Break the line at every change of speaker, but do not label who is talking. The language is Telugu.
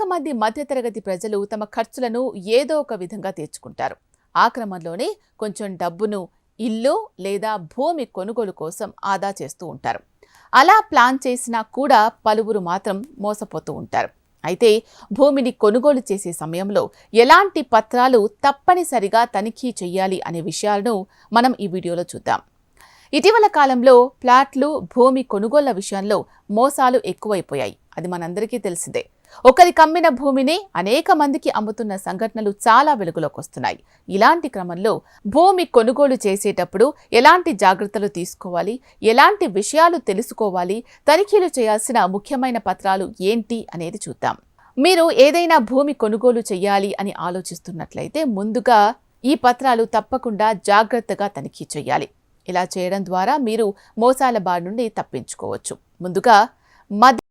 అనేక మంది మధ్యతరగతి ప్రజలు తమ ఖర్చులను ఏదో ఒక విధంగా తీర్చుకుంటారు. ఆ క్రమంలోనే కొంచెం డబ్బును ఇల్లు లేదా భూమి కొనుగోలు కోసం ఆదా చేస్తూ ఉంటారు. అలా ప్లాన్ చేసినా కూడా పలువురు మాత్రం మోసపోతూ ఉంటారు. అయితే భూమిని కొనుగోలు చేసే సమయంలో ఎలాంటి పత్రాలు తప్పనిసరిగా తనిఖీ చేయాలి అనే విషయాలను మనం ఈ వీడియోలో చూద్దాం. ఇటీవల కాలంలో ప్లాట్లు భూమి కొనుగోళ్ళ విషయంలో మోసాలు ఎక్కువైపోయాయి. అది మనందరికీ తెలిసిందే. ఒకరి కమ్మిన భూమిని అనేక మందికి అమ్ముతున్న సంఘటనలు చాలా వెలుగులోకి వస్తున్నాయి. ఇలాంటి క్రమంలో భూమి కొనుగోలు చేసేటప్పుడు ఎలాంటి జాగ్రత్తలు తీసుకోవాలి? ఎలాంటి విషయాలు తెలుసుకోవాలి? తనిఖీలు చేయాల్సిన ముఖ్యమైన పత్రాలు ఏంటి అనేది చూద్దాం. మీరు ఏదైనా భూమి కొనుగోలు చేయాలి అని ఆలోచిస్తున్నట్లయితే ముందుగా ఈ పత్రాలు తప్పకుండా జాగ్రత్తగా తనిఖీ చేయాలి. ఇలా చేయడం ద్వారా మీరు మోసాల బారి నుండి తప్పించుకోవచ్చు. ముందుగా మధ్య